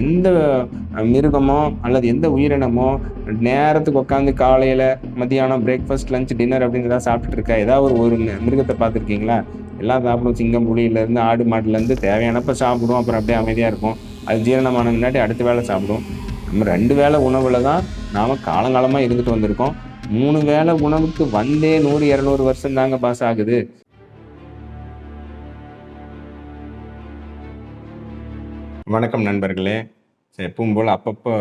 எந்த மிருகமோ அல்லது எந்த உயிரினமோ நேரத்துக்கு உட்காந்து காலையில் மத்தியானம் பிரேக்ஃபாஸ்ட் லஞ்ச் டின்னர் அப்படின்னு ஏதாவது சாப்பிட்டுட்டு இருக்கா? ஏதாவது ஒரு ஒரு மிருகத்தை பார்த்துருக்கீங்களா? எல்லாம் சாப்பிடும். சிங்கம் புலியிலேருந்து ஆடு மாட்டிலேருந்து தேவையானப்ப சாப்பிடும். அப்புறம் அப்படியே அமைதியாக இருக்கும் அது ஜீரணமான முன்னாடி அடுத்த வேளை சாப்பிடும். நம்ம ரெண்டு வேளை உணவில் தான் நாம் காலங்காலமாக இருந்துட்டு வந்திருக்கோம். மூணு வேளை உணவுக்கு வந்தே நூறு இரநூறு வருஷம் தாங்க பாஸ் ஆகுது. வணக்கம் நண்பர்களே. எப்பவும் போல் அப்பப்போ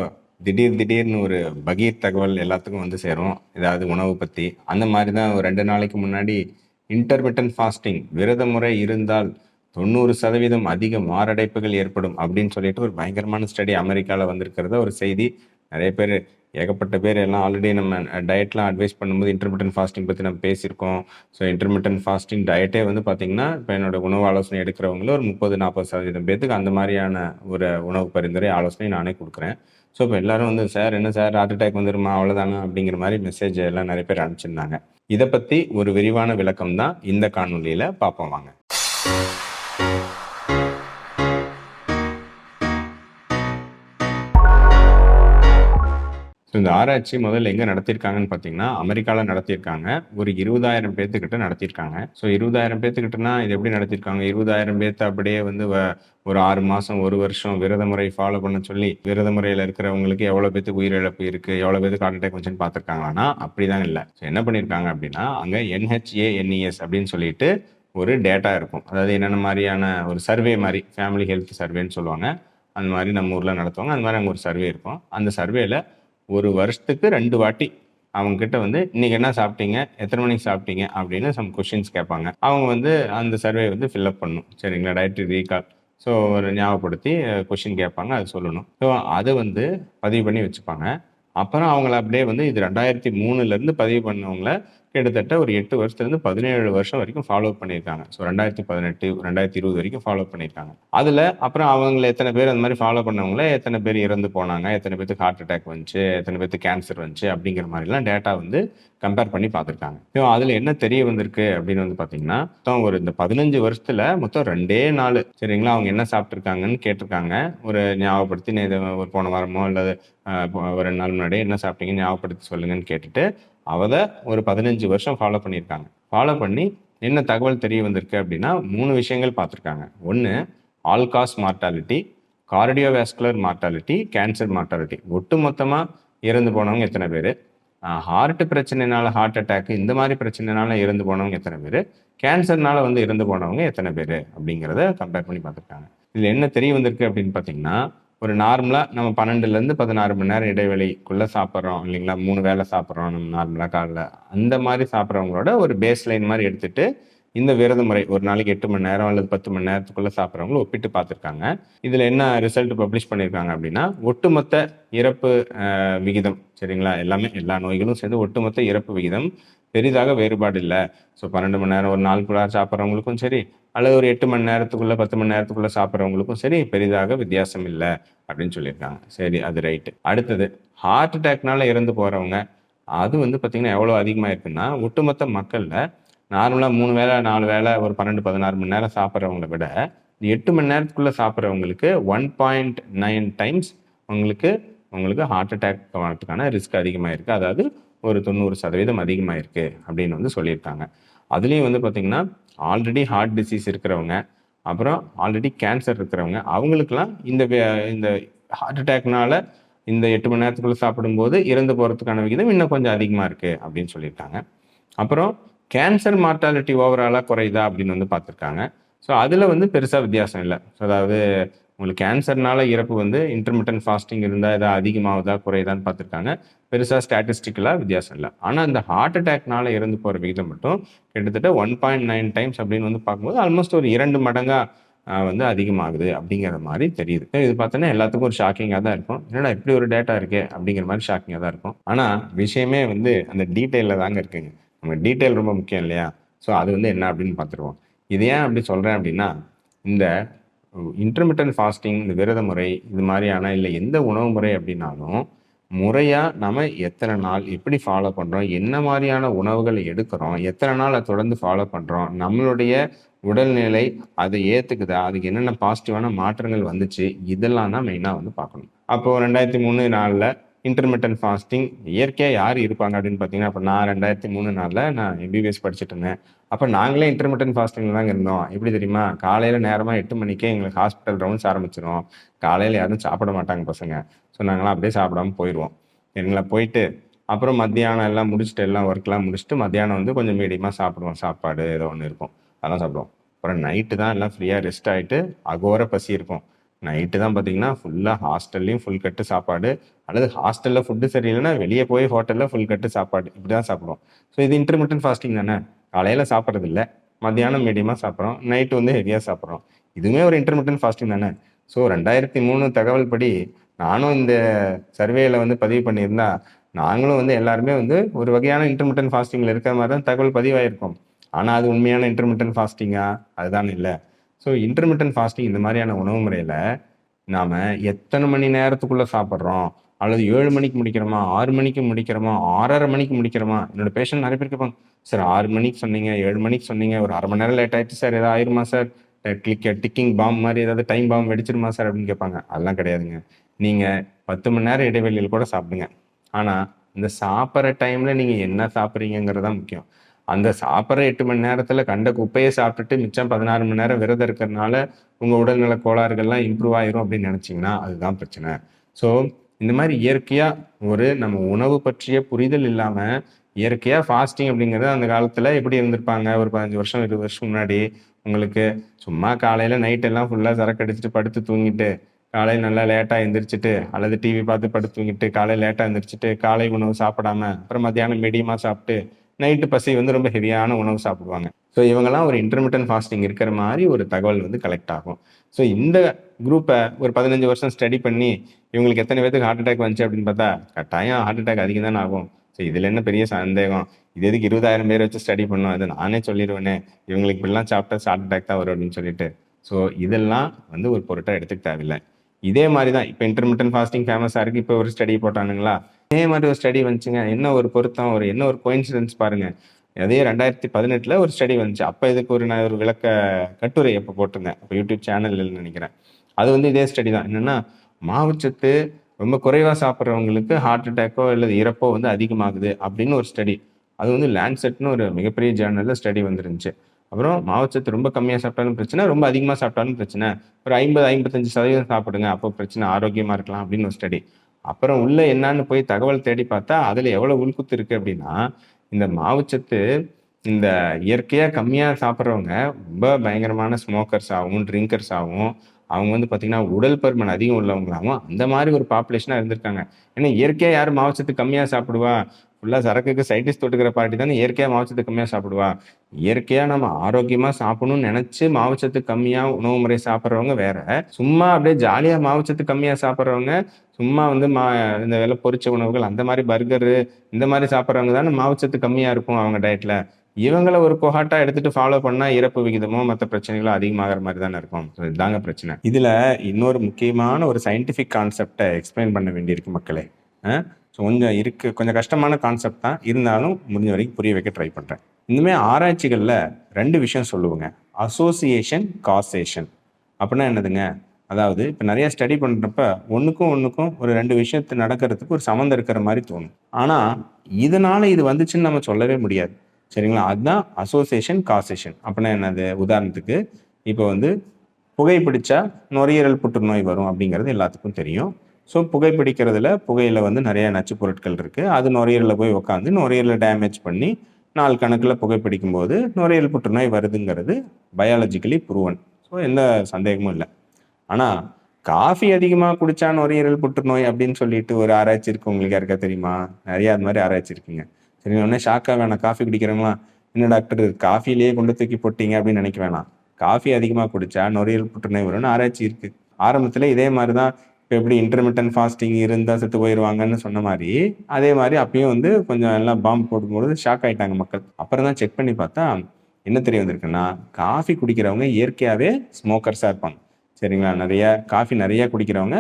திடீர் திடீர்னு ஒரு பகீர் தகவல் எல்லாத்துக்கும் வந்து சேரும். ஏதாவது உணவு பற்றி அந்த மாதிரி தான் ஒரு ரெண்டு நாளைக்கு முன்னாடி இன்டர்மிட்டன் ஃபாஸ்டிங் விரத முறை இருந்தால் தொண்ணூறு சதவீதம் அதிக மாரடைப்புகள் ஏற்படும் அப்படின்னு சொல்லிட்டு ஒரு பயங்கரமான ஸ்டடி அமெரிக்காவில் வந்திருக்கிறத ஒரு செய்தி. நிறைய பேர் ஏகப்பட்ட பேர் எல்லாம் ஆல்ரெடி நம்ம டயட்லாம் அட்வைஸ் பண்ணும்போது இன்டர்மீடியன் ஃபாஸ்டிங் பற்றி நம்ம பேசியிருக்கோம். ஸோ இன்டர்மீடியன் ஃபாஸ்டிங் டயட்டே வந்து பார்த்தீங்கன்னா இப்போ என்னோட உணவு ஆலோசனை எடுக்கிறவங்களும் ஒரு முப்பது நாற்பது சதவீதம் பேத்துக்கு அந்த மாதிரியான ஒரு உணவு பரிந்துரை ஆலோசனை நானே கொடுக்குறேன். ஸோ இப்போ எல்லாரும் வந்து சார் என்ன சார் ஹார்ட் அட்டாக் வந்துருமா? அவ்வளோதானா அப்படிங்கிற மாதிரி மெசேஜ் எல்லாம் நிறைய பேர் அனுப்பிச்சிருந்தாங்க. இதை பற்றி ஒரு விரிவான விளக்கம் தான் இந்த காணொலியில் பார்ப்போம் வாங்க. இந்த ஆராய்ச்சி முதல்ல எங்கே நடத்தியிருக்காங்கன்னு பார்த்தீங்கன்னா அமெரிக்காவில் நடத்தியிருக்காங்க ஒரு இருபதாயிரம் பேர்த்துக்கிட்ட நடத்தியிருக்காங்க ஸோ இருபதாயிரம் பேர்த்துக்கிட்டனா இது எப்படி நடத்தியிருக்காங்க இருபதாயிரம் பேர்த்த அப்படியே வந்து வ- ஒரு ஆறு மாதம் ஒரு வருஷம் விரத முறை ஃபாலோ பண்ண சொல்லி விரத முறையில் இருக்கிறவங்களுக்கு எவ்வளோ பேத்துக்கு உயிரிழப்பு இருக்குது எவ்வளோ பேத்துக்கு ஹார்ட் அட்டாக் வந்துச்சுன்னு பார்த்துருக்காங்கன்னா அப்படிதான் இல்லை. ஸோ என்ன பண்ணியிருக்காங்க அப்படின்னா அங்கே என்ஹெச்ஏ என்இஎஸ் அப்படின்னு சொல்லிட்டு ஒரு டேட்டா இருக்கும். அதாவது என்னென்ன மாதிரியான ஒரு சர்வே மாதிரி ஃபேமிலி ஹெல்த் சர்வேன்னு சொல்லுவாங்க. அந்த மாதிரி நம்ம ஊரில் நடத்துவாங்க. அந்த மாதிரி அங்கே ஒரு சர்வே இருக்கும். அந்த சர்வேல ஒரு வருஷத்துக்கு ரெண்டு வாட்டி அவங்க கிட்ட வந்து இன்னைக்கு என்ன சாப்பிட்டீங்க? எத்தனை மணிக்கு சாப்பிட்டீங்க? அப்படின்னு சம் கொஷின்ஸ் கேட்பாங்க. அவங்க வந்து அந்த சர்வே வந்து ஃபில்அப் பண்ணும். சரிங்களா? டயட்ரி ரீகால் ஸோ ஒரு ஞாபகப்படுத்தி கொஷின் கேட்பாங்க அது சொல்லணும். ஸோ அதை வந்து பதிவு பண்ணி வச்சுப்பாங்க. அப்புறம் அவங்கள அப்படியே வந்து இது ரெண்டாயிரத்தி மூணுலேருந்து பதிவு பண்ணவங்கள கிட்டத்தட்ட ஒரு எட்டு வருஷத்துலேருந்து பதினேழு வருஷம் வரைக்கும் ஃபாலோ பண்ணியிருக்காங்க. ஸோ ரெண்டாயிரத்தி பதினெட்டு ரெண்டாயிரத்தி இருபது வரைக்கும் ஃபாலோ பண்ணியிருக்காங்க. அதில் அப்புறம் அவங்கள எத்தனை பேர் அந்த மாதிரி ஃபாலோ பண்ணவங்கள எத்தனை பேர் இறந்து போனாங்க எத்தனை பேருக்கு ஹார்ட் அட்டாக் வந்துச்சு எத்தனை பேருக்கு கேன்சர் வந்துச்சு அப்படிங்கிற மாதிரிலாம் டேட்டா வந்து கம்பேர் பண்ணி பார்த்துருக்காங்க. ஸோ அதில் என்ன தெரிய வந்திருக்கு அப்படின்னு வந்து பார்த்தீங்கன்னா மொத்தம் ஒரு இந்த பதினஞ்சு வருஷத்தில் மொத்தம் ரெண்டே நாள் சரிங்களா? அவங்க என்ன சாப்பிட்ருக்காங்கன்னு கேட்டிருக்காங்க. ஒரு ஞாபகப்படுத்தி ஒரு போன வாரமோ அல்லது ஒரு ரெண்டு நாள் முன்னாடி என்ன சாப்பிட்டீங்கன்னு ஞாபகப்படுத்தி சொல்லுங்கன்னு கேட்டுட்டு அவதை ஒரு பதினஞ்சு வருஷம் ஃபாலோ பண்ணியிருக்காங்க. ஃபாலோ பண்ணி என்ன தகவல் தெரிய வந்திருக்கு அப்படின்னா மூணு விஷயங்கள் பார்த்துருக்காங்க. ஒன்று all cause mortality cardiovascular mortality cancer mortality ஒட்டு மொத்தமாக இறந்து போனவங்க எத்தனை பேர்? ஹார்ட் பிரச்சனைனால ஹார்ட் அட்டாக் இந்த மாதிரி பிரச்சனைனால இறந்து போனவங்க எத்தனை பேர்? கேன்சர்னால வந்து இறந்து போனவங்க எத்தனை பேர்? அப்படிங்கிறத கம்பேர் பண்ணி பார்த்துருக்காங்க. இதில் என்ன தெரிய வந்திருக்கு அப்படின்னு பார்த்தீங்கன்னா ஒரு நார்மலாக நம்ம பன்னெண்டுலேருந்து பதினாறு மணி நேரம் இடைவெளிக்குள்ளே சாப்பிட்றோம் இல்லைங்களா? மூணு வேளை சாப்பிட்றோம் நம்ம நார்மலாக காலைல. அந்த மாதிரி சாப்பிட்றவங்களோட ஒரு பேஸ் லைன் மாதிரி எடுத்துகிட்டு இந்த விரத முறை ஒரு நாளைக்கு எட்டு மணி நேரம் அல்லது பத்து மணி நேரத்துக்குள்ள சாப்பிட்றவங்களும் ஒப்பிட்டு பார்த்துருக்காங்க. இதில் என்ன ரிசல்ட் பப்ளிஷ் பண்ணியிருக்காங்க அப்படின்னா ஒட்டுமொத்த இறப்பு விகிதம் சரிங்களா? எல்லாமே எல்லா நோய்களும் சேர்ந்து ஒட்டுமொத்த இறப்பு விகிதம் பெரிதாக வேறுபாடு இல்லை. ஸோ பன்னெண்டு மணி நேரம் ஒரு நாளுக்குள்ள சாப்பிட்றவங்களுக்கும் சரி அல்லது ஒரு எட்டு மணி நேரத்துக்குள்ளே பத்து மணி நேரத்துக்குள்ளே சாப்பிட்றவங்களுக்கும் சரி பெரிதாக வித்தியாசம் இல்லை அப்படின்னு சொல்லியிருக்காங்க. சரி அது ரைட்டு அடுத்தது ஹார்ட் அட்டாக்னால இறந்து போகிறவங்க அது வந்து பார்த்திங்கன்னா எவ்வளோ அதிகமாக இருக்குன்னா ஒட்டுமொத்த மக்களில் நார்மலாக மூணு வேளை நாலு வேளை ஒரு பன்னெண்டு பதினாறு மணி நேரம் சாப்பிட்றவங்கள விட இந்த எட்டு மணி நேரத்துக்குள்ளே சாப்பிட்றவங்களுக்கு ஒன் பாயிண்ட் நைன் டைம்ஸ் உங்களுக்கு உங்களுக்கு ஹார்ட் அட்டாக் வரதுக்கான ரிஸ்க் அதிகமாக இருக்குது அதாவது ஒரு தொண்ணூறு சதவீதம் அதிகமாக இருக்குது அப்படின்னு வந்து சொல்லியிருக்காங்க. அதுலேயும் வந்து பார்த்திங்கன்னா ஆல்ரெடி ஹார்ட் டிசீஸ் இருக்கிறவங்க அப்புறம் ஆல்ரெடி கேன்சர் இருக்கிறவங்க அவங்களுக்கெல்லாம் இந்த வே- இந்த ஹார்ட் அட்டாக்னால இந்த எட்டு மணி நேரத்துக்குள்ளே சாப்பிடும்போது இறந்து போகிறதுக்கான விகிதம் இன்னும் கொஞ்சம் அதிகமாக இருக்குது அப்படின்னு சொல்லியிருக்காங்க. அப்புறம் கேன்சர் மார்ட்டாலிட்டி ஓவராலாக குறையுதா அப்படின்னு வந்து பார்த்துருக்காங்க. ஸோ அதில் வந்து பெருசாக வித்தியாசம் இல்லை. ஸோ அதாவது உங்களுக்கு கேன்சர்னால இறப்பு வந்து இன்டர்மீடியன் ஃபாஸ்டிங் இருந்தால் எதாவது அதிகமாகுதா குறையுதான்னு பார்த்துருக்காங்க. பெருசாக ஸ்டாட்டிஸ்டிக்கலாக வித்தியாசம் இல்லை. ஆனால் இந்த ஹார்ட் அட்டாக்னால இறந்து போகிற விகிதம் மட்டும் கிட்டத்தட்ட ஒன் பாயிண்ட் நைன் டைம்ஸ் அப்படின்னு வந்து பார்க்கும்போது ஆல்மோஸ்ட் ஒரு இரண்டு மடங்காக வந்து அதிகமாகுது அப்படிங்கிற மாதிரி தெரியுது. இது பார்த்தோன்னா எல்லாத்துக்கும் ஒரு ஷாக்கிங்காக தான் இருக்கும். என்னடா இப்படி ஒரு டேட்டா இருக்கே அப்படிங்கிற மாதிரி ஷாக்கிங்காக தான் இருக்கும். ஆனால் விஷயமே வந்து அந்த டீட்டெயிலில் தாங்க இருக்குங்க. நம்ம டீட்டெயில் ரொம்ப முக்கியம் இல்லையா? ஸோ அது வந்து என்ன அப்படின்னு பார்த்துருவோம். இது ஏன் அப்படி சொல்கிறேன் அப்படின்னா இந்த இன்டர்மிட்டன்ட் ஃபாஸ்டிங் இந்த விரத முறை இது மாதிரியான இல்லை எந்த உணவு முறை அப்படின்னாலும் முறையாக நம்ம எத்தனை நாள் எப்படி ஃபாலோ பண்ணுறோம் என்ன மாதிரியான உணவுகளை எடுக்கிறோம் எத்தனை நாள் அதை தொடர்ந்து ஃபாலோ பண்ணுறோம் நம்மளுடைய உடல்நிலை அதை ஏற்றுக்குதா அதுக்கு என்னென்ன பாசிட்டிவான மாற்றங்கள் வந்துச்சு இதெல்லாம் தான் மெயினாக வந்து பார்க்கணும். அப்போது ரெண்டாயிரத்தி மூணு நாலில் இன்டர்மீடியன்ட் ஃபாஸ்டிங் இயற்கையாக யார் இருப்பாங்க அப்படின்னு பார்த்தீங்கன்னா அப்போ நான் ரெண்டாயிரத்தி மூணு நாளில் நான் எம்பிபிஎஸ் படிச்சுட்டு இருந்தேன். அப்போ நாங்களே இன்டர்மீடியன்ட் ஃபாஸ்டிங்கில் தாங்க இருந்தோம். எப்படி தெரியுமா? காலையில் நேரமாக எட்டு மணிக்கே எங்களுக்கு ஹாஸ்பிட்டல் ரவுண்ட்ஸ் ஆரம்பிச்சிடும் காலையில் யாரும் சாப்பிட மாட்டாங்க பசங்க. ஸோ நாங்களாம் அப்படியே சாப்பிடாம போயிடுவோம் சரிங்களா போயிட்டு அப்புறம் மத்தியானம் எல்லாம் முடிச்சுட்டு எல்லாம் ஒர்க்லாம் முடிச்சுட்டு மத்தியானம் வந்து கொஞ்சம் மீடியமாக சாப்பிடுவோம். சாப்பாடு ஏதோ ஒன்று இருக்கும். அதெல்லாம் சாப்பிடுவோம். அப்புறம் நைட்டு தான் எல்லாம் ஃப்ரீயாக ரெஸ்ட் ஆகிட்டு அகோர பசி இருக்கும். நைட்டு தான் பார்த்தீங்கன்னா ஃபுல்லாக ஹாஸ்டல்லையும் ஃபுல் கட்டு சாப்பாடு. அல்லது ஹாஸ்டலில் ஃபுட்டு சரியில்லைன்னா வெளியே போய் ஹோட்டலில் ஃபுல் கட்டு சாப்பாடு. இப்படி தான் சாப்பிடுவோம். ஸோ இது இன்டர்மீடியன்ட் ஃபாஸ்டிங் தானே? காலையில் சாப்பிட்றது இல்லை மத்தியானம் மீடியமாக சாப்பிட்றோம். நைட்டு வந்து ஹெவியாக சாப்பிட்றோம். இதுவுமே ஒரு இன்டர்மீடியன்ட் ஃபாஸ்டிங் தானே? ஸோ ரெண்டாயிரத்தி மூணு தகவல் படி நானும் இந்த சர்வேல வந்து பதிவு பண்ணியிருந்தா நாங்களும் வந்து எல்லாருமே வந்து ஒரு வகையான இன்டர்மீடியன்ட் ஃபாஸ்டிங்கில் இருக்கிற மாதிரி தான் தகவல் பதிவாயிருக்கும். ஆனால் அது உண்மையான இன்டர்மீடியன்ட் ஃபாஸ்டிங்கா அதுதான் இல்லை. ஸோ இன்டர்மீடியன் ஃபாஸ்டிங் இந்த மாதிரியான உணவு முறையில் நாம் எத்தனை மணி நேரத்துக்குள்ளே சாப்பிட்றோம்? அல்லது ஏழு மணிக்கு முடிக்கிறோமா? ஆறு மணிக்கு முடிக்கிறோமா? ஆறரை மணிக்கு முடிக்கிறோமா? என்னோட பேஷண்ட் நிறைய பேர் கேட்பாங்க சார் ஆறு மணிக்கு சொன்னீங்க ஏழு மணிக்கு சொன்னீங்க ஒரு அரை மணி நேரம் லேட் ஆயிடுச்சு சார். ஏதாவது ஆயிருமா சார்? கிளிக் டிக்கிங் பாம் மாதிரி ஏதாவது டைம் பாம் வெடிச்சிருமா சார்? அப்படின்னு கேட்பாங்க. அதெல்லாம் கிடையாதுங்க. நீங்கள் பத்து மணி நேரம் இடைவெளியில் கூட சாப்பிடுங்க. ஆனால் இந்த சாப்பிட்ற டைமில் நீங்கள் என்ன சாப்பிட்றீங்கிறது தான் முக்கியம். அந்த சாப்பிட்ற எட்டு மணி நேரத்தில் கண்ட குப்பையை சாப்பிட்டுட்டு மிச்சம் பதினாறு மணி நேரம் விரதம் இருக்கிறதுனால உங்கள் உடல்நல கோளாறுகள்லாம் இம்ப்ரூவ் ஆயிரும் அப்படின்னு நினச்சிங்கன்னா அதுதான் பிரச்சனை. ஸோ இந்த மாதிரி இயற்கையாக ஒரு நம்ம உணவு பற்றிய புரிதல் இல்லாமல் இயற்கையாக ஃபாஸ்டிங் அப்படிங்கிறது அந்த காலத்தில் எப்படி இருந்திருப்பாங்க? ஒரு பதினஞ்சு வருஷம் இருபது வருஷம் முன்னாடி உங்களுக்கு சும்மா காலையில் நைட்டெல்லாம் ஃபுல்லாக சரக்கு அடிச்சுட்டு படுத்து தூங்கிட்டு காலையில் நல்லா லேட்டாக எந்திரிச்சிட்டு அல்லது டிவி பார்த்து படுத்து தூங்கிட்டு காலையில் லேட்டாக எந்திரிச்சிட்டு காலை உணவு சாப்பிடாம அப்புறம் மத்தியானம் மீடியமாக சாப்பிட்டு நைட்டு பசி வந்து ரொம்ப ஹெவியான உணவு சாப்பிடுவாங்க. ஸோ இவங்கெல்லாம் ஒரு இன்டர்மீடியன் ஃபாஸ்டிங் இருக்கிற மாதிரி ஒரு தகவல் வந்து கலெக்ட் ஆகும். ஸோ இந்த குரூப்பை ஒரு பதினஞ்சு வருஷம் ஸ்டடி பண்ணி இவங்களுக்கு எத்தனை பேருக்கு ஹார்ட் அட்டாக் வந்துச்சு அப்படின்னு பார்த்தா கட்டாயம் ஹார்ட் அட்டாக் அதிகம் தான் ஆகும். ஸோ இதில் என்ன பெரிய சந்தேகம்? இது எதுக்கு இருபதாயிரம் பேர் வச்சு ஸ்டடி பண்ணோம்? அது நானே சொல்லிடுவேனே இவங்களுக்கு இப்படிலாம் சாப்பிட்டா ஹார்ட் அட்டாக் தான் வரும் அப்படின்னு சொல்லிட்டு. ஸோ இதெல்லாம் வந்து ஒரு பொருட்டாக எடுத்துக்க தேவையில்லை. இதே மாதிரி தான் இப்போ இன்டர்மீடியன் ஃபாஸ்டிங் ஃபேமஸாக இருக்குது இப்போ ஒரு ஸ்டடி போட்டானுங்களா? இதே மாதிரி ஒரு ஸ்டடி வந்துச்சுங்க. என்ன ஒரு பொருத்தம் ஒரு என்ன ஒரு கோயின்சிடன்ஸ் பாருங்க. அதே ரெண்டாயிரத்தி பதினெட்டில் ஒரு ஸ்டடி வந்துச்சு. அப்போ இதுக்கு ஒரு நான் ஒரு விளக்க கட்டுரை அப்போ போட்டிருந்தேன். அப்போ யூடியூப் சேனல்ல நினைக்கிறேன். அது வந்து இதே ஸ்டடி தான். என்னென்னா மாவுச்சத்து ரொம்ப குறைவாக சாப்பிட்றவங்களுக்கு ஹார்ட் அட்டாக்கோ அல்லது இறப்போ வந்து அதிகமாகுது அப்படின்னு ஒரு ஸ்டடி அது வந்து லேண்ட்செட்னு ஒரு மிகப்பெரிய ஜேர்னலில் ஸ்டடி வந்துருந்துச்சு. அப்புறம் மாவுச்சத்து ரொம்ப கம்மியாக சாப்பிட்டாலும் பிரச்சனை ரொம்ப அதிகமாக சாப்பிட்டாலும் பிரச்சனை. ஒரு ஐம்பது ஐம்பத்தஞ்சு சதவீதம் சாப்பிடுங்க. அப்போ பிரச்சனை ஆரோக்கியமாக இருக்கலாம் அப்படின்னு ஒரு ஸ்டடி அப்புறம் உள்ள என்னன்னு போய் தகவல் தேடி பார்த்தா அதில் எவ்வளோ உள்குத்து இருக்கு அப்படின்னா இந்த மாவுச்சத்து இந்த இயற்கையாக கம்மியாக சாப்பிட்றவங்க ரொம்ப பயங்கரமான ஸ்மோக்கர்ஸ் ஆகும் ட்ரிங்கர்ஸ் ஆகும் அவங்க வந்து பார்த்தீங்கன்னா உடல் பருமன் அதிகம் உள்ளவங்களாகவும் அந்த மாதிரி ஒரு பாப்புலேஷனாக இருந்திருக்காங்க. ஏன்னா இயற்கையாக யார் மாவுச்சத்து கம்மியாக சாப்பிடுவா? ஃபுல்லாக சரக்குக்கு சைட்டிஸ் தொட்டுக்கிற பாட்டி தானே இயற்கையாக மாவுச்சத்து கம்மியாக சாப்பிடுவா. இயற்கையாக நம்ம ஆரோக்கியமாக சாப்பிடணும்னு நினச்சி மாவுச்சத்து கம்மியாக உணவு முறை சாப்பிட்றவங்க வேற. சும்மா அப்படியே ஜாலியாக மாவுச்சத்து கம்மியாக சாப்பிட்றவங்க சும்மா வந்து மா இந்த வேலை பொரிச்ச உணவுகள் அந்த மாதிரி பர்கரு இந்த மாதிரி சாப்பிட்றவங்க தானே மாவுச்சத்து கம்மியாக இருக்கும் அவங்க டயட்டில் இவங்களை ஒரு கொஹாட்டா எடுத்துட்டு ஃபாலோ பண்ணா இறப்பு விகிதமோ மற்ற பிரச்சனைகளோ அதிகமாகிற மாதிரி தானே இருக்கும். இதுதாங்க பிரச்சனை. இதுல இன்னொரு முக்கியமான ஒரு சயின்டிபிக் கான்செப்டை எக்ஸ்பிளைன் பண்ண வேண்டியிருக்கு மக்களே. ஸோ கொஞ்சம் இருக்கு. கொஞ்சம் கஷ்டமான கான்செப்ட் தான். இருந்தாலும் முடிஞ்ச வரைக்கும் புரிய வைக்க ட்ரை பண்ணுறேன் இனிமேல் ஆராய்ச்சிகளில் ரெண்டு விஷயம் சொல்லுவோங்க. அசோசியேஷன் காசேஷன் அப்படின்னா என்னதுங்க? அதாவது இப்போ நிறைய ஸ்டடி பண்ணுறப்ப ஒன்றுக்கும் ஒன்றுக்கும் ஒரு ரெண்டு விஷயத்து நடக்கிறதுக்கு ஒரு சம்மந்தம் இருக்கிற மாதிரி தோணும். ஆனால் இதனால் இது வந்துச்சுன்னு நம்ம சொல்லவே முடியாது. சரிங்களா? அதுதான் அசோசியேஷன் காசேஷன் அப்படின்னா என்னது? உதாரணத்துக்கு இப்போ வந்து புகைப்பிடிச்சா நுரையீரல் புற்றுநோய் வரும் அப்படிங்கிறது எல்லாத்துக்கும் தெரியும். ஸோ புகைப்பிடிக்கிறதுல புகையில் வந்து நிறைய நச்சு பொருட்கள் இருக்குது அது நுரையீரலில் போய் உட்காந்து நுரையீரலை டேமேஜ் பண்ணி நாள் கணக்கில் புகைப்பிடிக்கும் போது நுரையீரல் புற்றுநோய் வருதுங்கிறது பயாலஜிக்கலி ப்ரூவன் ஸோ எந்த சந்தேகமும் இல்லை. ஆனால் காஃபி அதிகமாக குடிச்சா நுரையீரல் புற்றுநோய் அப்படின்னு சொல்லிட்டு ஒரு ஆராய்ச்சி இருக்கு. உங்களுக்கு யாருக்கா தெரியுமா? நிறையா அது மாதிரி ஆராய்ச்சி இருக்குங்க. சரி உடனே ஷாக்காக வேணாம். காஃபி குடிக்கிறவங்களா என்ன டாக்டர் காஃபிலேயே கொண்டு தூக்கி போட்டீங்க? அப்படின்னு நினைக்க வேணாம். காஃபி அதிகமாக குடிச்சா நுரையீரல் புற்றுநோய் வரும்னு ஆராய்ச்சி இருக்குது ஆரம்பத்தில் இதே மாதிரி தான் இப்போ எப்படி இன்டர்மீடியன் ஃபாஸ்டிங் இருந்தால் செத்து போயிடுவாங்கன்னு சொன்ன மாதிரி அதே மாதிரி அப்பயும் வந்து கொஞ்சம் எல்லாம் பாம்பு போடும்போது ஷாக் ஆகிட்டாங்க மக்கள். அப்புறம் தான் செக் பண்ணி பார்த்தா என்ன தெரிய வந்திருக்குன்னா காஃபி குடிக்கிறவங்க இயற்கையாகவே ஸ்மோக்கர்ஸாக இருப்பாங்க. சரிங்களா? நிறைய காஃபி நிறைய குடிக்கிறவங்க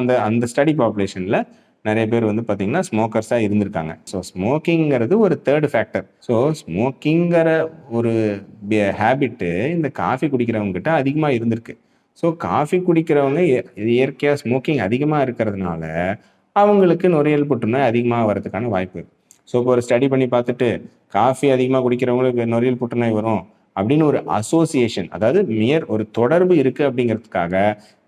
அந்த அந்த ஸ்டடி பாப்புலேஷனில் நிறைய பேர் வந்து பார்த்தீங்கன்னா ஸ்மோக்கர்ஸாக இருந்திருக்காங்க. ஸோ ஸ்மோக்கிங்கிறது ஒரு தேர்டு ஃபேக்டர் ஸோ ஸ்மோக்கிங்கிற ஒரு ஹேபிட்டு இந்த காஃபி குடிக்கிறவங்ககிட்ட அதிகமாக இருந்திருக்கு. ஸோ காஃபி குடிக்கிறவங்க இய- இயற்கையாக ஸ்மோக்கிங் அதிகமாக இருக்கிறதுனால அவங்களுக்கு நுரையல் புற்றுநோய் அதிகமாக வரதுக்கான வாய்ப்பு ஸோ இப்போ ஒரு ஸ்டடி பண்ணி பார்த்துட்டு காஃபி அதிகமாக குடிக்கிறவங்களுக்கு நுரையல் புற்றுநோய் வரும் அப்படின்னு ஒரு அசோசியேஷன் அதாவது மியர் ஒரு தொடர்பு இருக்குது அப்படிங்கிறதுக்காக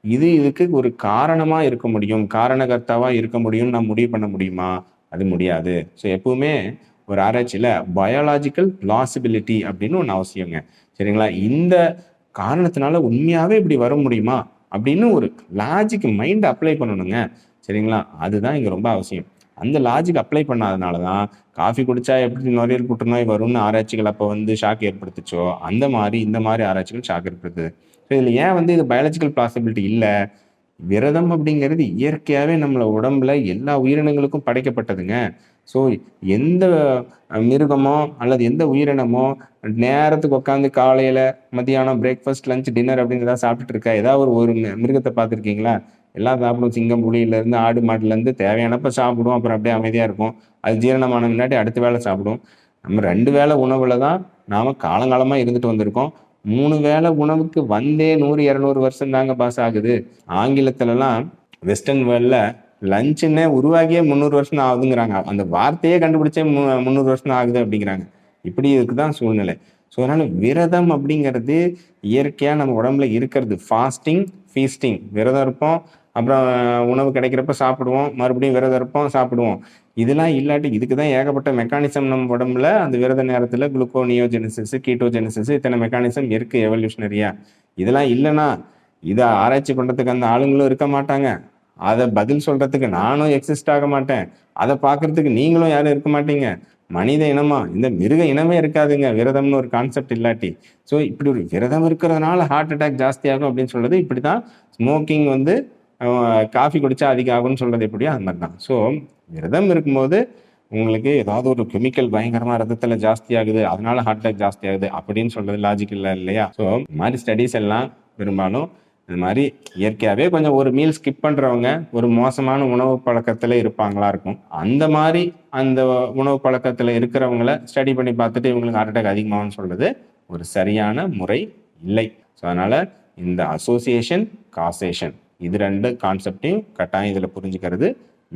இது இதுக்கு ஒரு காரணமாக இருக்க முடியும் காரணகர்த்தாவாக இருக்க முடியும்னு நான் முடிவு பண்ண முடியுமா? அது முடியாது. ஸோ எப்பவுமே ஒரு ஆராய்ச்சியில் பயாலாஜிக்கல் பிளாசிபிலிட்டி அப்படின்னு ஒன்று அவசியங்க. சரிங்களா? இந்த காரணத்தினால உண்மையாகவே இப்படி வர முடியுமா? அப்படின்னு ஒரு லாஜிக் மைண்ட் அப்ளை பண்ணணுங்க. சரிங்களா? அதுதான் இங்கே ரொம்ப அவசியம். அந்த லாஜிக் அப்ளை பண்ணாதனால தான் காஃபி குடித்தா எப்படி நுரையீரல் புற்றுநோய் வரும்னு ஆராய்ச்சிகள் அப்போ வந்து ஷாக் ஏற்படுத்துச்சோ? அந்த மாதிரி இந்த மாதிரி ஆராய்ச்சிகள் ஷாக் ஏற்படுத்துது. ஸோ இதில் ஏன் வந்து இது பயாலஜிக்கல் பாசிபிலிட்டி இல்லை? விரதம் அப்படிங்கிறது இயற்கையாகவே நம்மள உடம்புல எல்லா உயிரினங்களுக்கும் படைக்கப்பட்டதுங்க. ஸோ எந்த மிருகமோ அல்லது எந்த உயிரினமோ நேரத்துக்கு உட்காந்து காலையில் மத்தியானம் பிரேக்ஃபாஸ்ட் லஞ்ச் டின்னர் அப்படின்னு ஏதாவது சாப்பிட்டுட்டு இருக்கா? ஏதாவது ஒரு ஒரு மிருகத்தை பார்த்துருக்கீங்களா? எல்லாம் சாப்பிடும் சிங்கம் புலியிலேருந்து ஆடு மாட்டிலேருந்து தேவையானப்ப சாப்பிடும். அப்புறம் அப்படியே அமைதியாக இருக்கும். அது ஜீரணமான முன்னாடி அடுத்த வேளை சாப்பிடும். நம்ம ரெண்டு வேளை உணவில் தான் நாம் காலங்காலமாக இருந்துட்டு வந்திருக்கோம். மூணு வேளை உணவுக்கு வந்தே நூறு இரநூறு வருஷம் தாங்க பாஸ் ஆகுது. ஆங்கிலத்துலலாம் வெஸ்டர்ன் வேர்ல்டில் லஞ்சுன்னே உருவாகியே முந்நூறு வருஷம் ஆகுதுங்கிறாங்க. அந்த வார்த்தையே கண்டுபிடிச்சே மு- முந்நூறு வருஷம் ஆகுது அப்படிங்கிறாங்க. இப்படி இருக்குதான் சூழ்நிலை. ஸோ அதனால விரதம் அப்படிங்கிறது இயற்கையாக நம்ம உடம்புல இருக்கிறது. ஃபாஸ்டிங் ஃபீஸ்டிங் விரதம் இருப்போம். அப்புறம் உணவு கிடைக்கிறப்ப சாப்பிடுவோம். மறுபடியும் விரதம் இருப்போம் சாப்பிடுவோம். இதெல்லாம் இல்லாட்டி இதுக்கு தான் ஏகப்பட்ட மெக்கானிசம் நம்ம உடம்புல அந்த விரத நேரத்தில் குளுக்கோ நியோஜெனிசிஸ் கீட்டோஜெனிசிஸ் இத்தனை மெக்கானிசம் இருக்கு எவல்யூஷனரியா இதெல்லாம் இல்லைன்னா இதை ஆராய்ச்சி பண்ணுறதுக்கு அந்த ஆளுங்களும் இருக்க மாட்டாங்க. அதை பதில் சொல்றதுக்கு நானும் எக்ஸிஸ்ட் ஆக மாட்டேன். அதை பார்க்கறதுக்கு நீங்களும் யாரும் இருக்க மாட்டீங்க. மனித இனமா இந்த மிருக இனமே இருக்காதுங்க. விரதம்னு ஒரு கான்செப்ட் இல்லாட்டி. ஸோ இப்படி ஒரு விரதம் இருக்கிறதுனால ஹார்ட் அட்டாக் ஜாஸ்தி ஆகும் அப்படின்னு சொல்றது இப்படி தான் ஸ்மோக்கிங் வந்து காஃபி குடிச்சா அதிகம் ஆகும்னு சொல்றது எப்படியோ அது மாதிரி தான் ஸோ விரதம் இருக்கும்போது உங்களுக்கு ஏதாவது ஒரு கெமிக்கல் பயங்கரமா ரத்தத்துல ஜாஸ்தி ஆகுது அதனால ஹார்ட் அட்டாக் ஜாஸ்தி ஆகுது அப்படின்னு சொல்றது லாஜிக் இல்லை இல்லையா? ஸோ மாதிரி ஸ்டடீஸ் எல்லாம் பெரும்பாலும் இது மாதிரி இயற்கையாகவே கொஞ்சம் ஒரு மீல் ஸ்கிப் பண்ணுறவங்க ஒரு மோசமான உணவு பழக்கத்தில் இருப்பாங்களா இருக்கும். அந்த மாதிரி அந்த உணவு பழக்கத்தில் இருக்கிறவங்கள ஸ்டடி பண்ணி பார்த்துட்டு இவங்களுக்கு ஹார்ட் அட்டாக் அதிகமாகும்னு சொல்கிறது ஒரு சரியான முறை இல்லை. ஸோ அதனால் இந்த அசோசியேஷன் காசேஷன் இது ரெண்டு கான்செப்டையும் கட்டாயம் இதில் புரிஞ்சுக்கிறது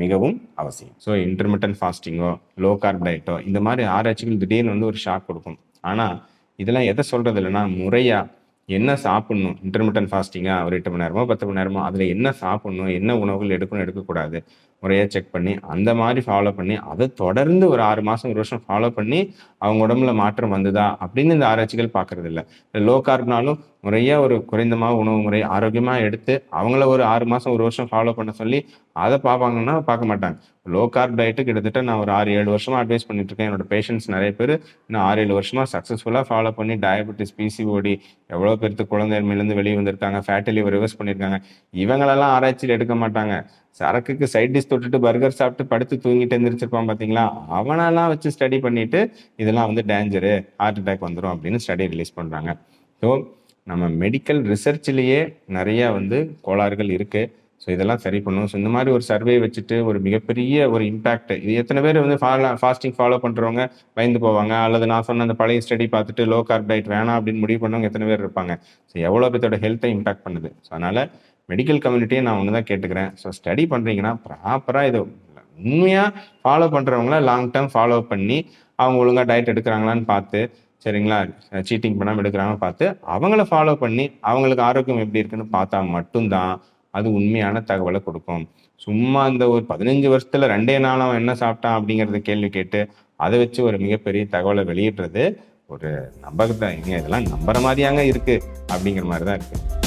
மிகவும் அவசியம். ஸோ இன்டர்மிட்டன் ஃபாஸ்டிங்கோ லோ கார்ப் டயட்டோ இந்த மாதிரி ஆராய்ச்சிகள் திடீர்னு வந்து ஒரு ஷாக் கொடுக்கும். ஆனால் இதெல்லாம் எதை சொல்கிறது இல்லைன்னா முறையாக என்ன சாப்பிடணும்? இன்டர்மீடியன் ஃபாஸ்டிங்காக ஒரு எட்டு மணி நேரமோ பத்து மணி நேரமோ? அதில் என்ன சாப்பிடணும்? என்ன உணவுகள் எடுக்கணும்? எடுக்கக்கூடாது. முறையாக செக் பண்ணி அந்த மாதிரி ஃபாலோ பண்ணி அதை தொடர்ந்து ஒரு ஆறு மாதம் ஒரு வருஷம் ஃபாலோ பண்ணி அவங்க உடம்புல மாற்றம் வந்ததா? அப்படின்னு இந்த ஆராய்ச்சிகள் பார்க்கறது இல்லை லோ கார்ப்னாலும் முறையாக ஒரு குறைந்தமாக உணவு முறை ஆரோக்கியமாக எடுத்து அவங்கள ஒரு ஆறு மாதம் ஒரு வருஷம் ஃபாலோ பண்ண சொல்லி அதை பார்ப்பாங்கன்னா பார்க்க மாட்டாங்க. லோ கார்ப் டயட்டு கிட்டத்தட்ட நான் ஒரு ஆறு ஏழு வருஷமா அட்வைஸ் பண்ணிட்டு இருக்கேன். என்னோட பேஷண்ட்ஸ் நிறைய பேர் இன்னும் ஆறு ஏழு வருஷமா சக்ஸஸ்ஃபுல்லாக ஃபாலோ பண்ணி டயபெட்டிஸ் பிசிஓடி எவ்வளோ பேருக்கு குழந்தைமையிலேருந்து வெளியே வந்திருக்காங்க. ஃபேட்டி லிவர் ரிவர்ஸ் பண்ணியிருக்காங்க இவங்களெல்லாம் ஆராய்ச்சியில் எடுக்க மாட்டாங்க. சரக்குக்கு சைட் டிஷ் தொட்டுட்டு பர்கர் சாப்பிட்டு படுத்து தூங்கிட்டு எந்திரிச்சிருப்பான் பார்த்தீங்களா அவனெல்லாம் வச்சு ஸ்டடி பண்ணிட்டு இதெல்லாம் வந்து டேஞ்சரு ஹார்ட் அட்டாக் வந்துடும் அப்படின்னு ஸ்டடி ரிலீஸ் பண்ணுறாங்க ஸோ நம்ம மெடிக்கல் ரிசர்ச்லேயே நிறையா வந்து கோளாறுகள் இருக்குது ஸோ இதெல்லாம் சரி பண்ணும் ஸோ இந்த மாதிரி ஒரு சர்வே வச்சுட்டு ஒரு மிகப்பெரிய ஒரு இம்பாக்ட் இது எத்தனை பேர் வந்து ஃபாலோ ஃபாஸ்டிங் ஃபாலோ பண்ணுறவங்க பயந்து போவாங்க? அல்லது நான் சொன்ன அந்த பழைய ஸ்டடி பார்த்துட்டு லோ கார்ப் டயட் வேணாம் அப்படின்னு முடிவு பண்ணவங்க எத்தனை பேர் இருப்பாங்க? ஸோ எவ்வளோ பேர்த்தோட ஹெல்த்தை இம்பாக்ட் பண்ணுது? ஸோ அதனால் மெடிக்கல் கம்யூனிட்டியை நான் ஒன்று தான் கேட்டுக்கிறேன். ஸோ ஸ்டடி பண்ணுறீங்கன்னா ப்ராப்பராக இது உண்மையாக ஃபாலோ பண்ணுறவங்கள லாங் டேர்ம் ஃபாலோ பண்ணி அவங்க ஒழுங்காக டயட் எடுக்கிறாங்களான்னு பார்த்து சரிங்களா? சீட்டிங் பண்ணாமல் எடுக்கிறாங்க பார்த்து அவங்கள ஃபாலோ பண்ணி அவங்களுக்கு ஆரோக்கியம் எப்படி இருக்குன்னு பார்த்தா மட்டும்தான் அது உண்மையான தகவலை கொடுக்கும். சும்மா இந்த ஒரு பதினஞ்சு வருஷத்துல ரெண்டே நாள் அவன் என்ன சாப்பிட்டான் அப்படிங்கறத கேள்வி கேட்டு அதை வச்சு ஒரு மிகப்பெரிய தகவலை வெளியிடுறது ஒரு நம்பகத்தை இதெல்லாம் நம்புற மாதிரியாங்க இருக்கு அப்படிங்கிற மாதிரி தான் இருக்கு.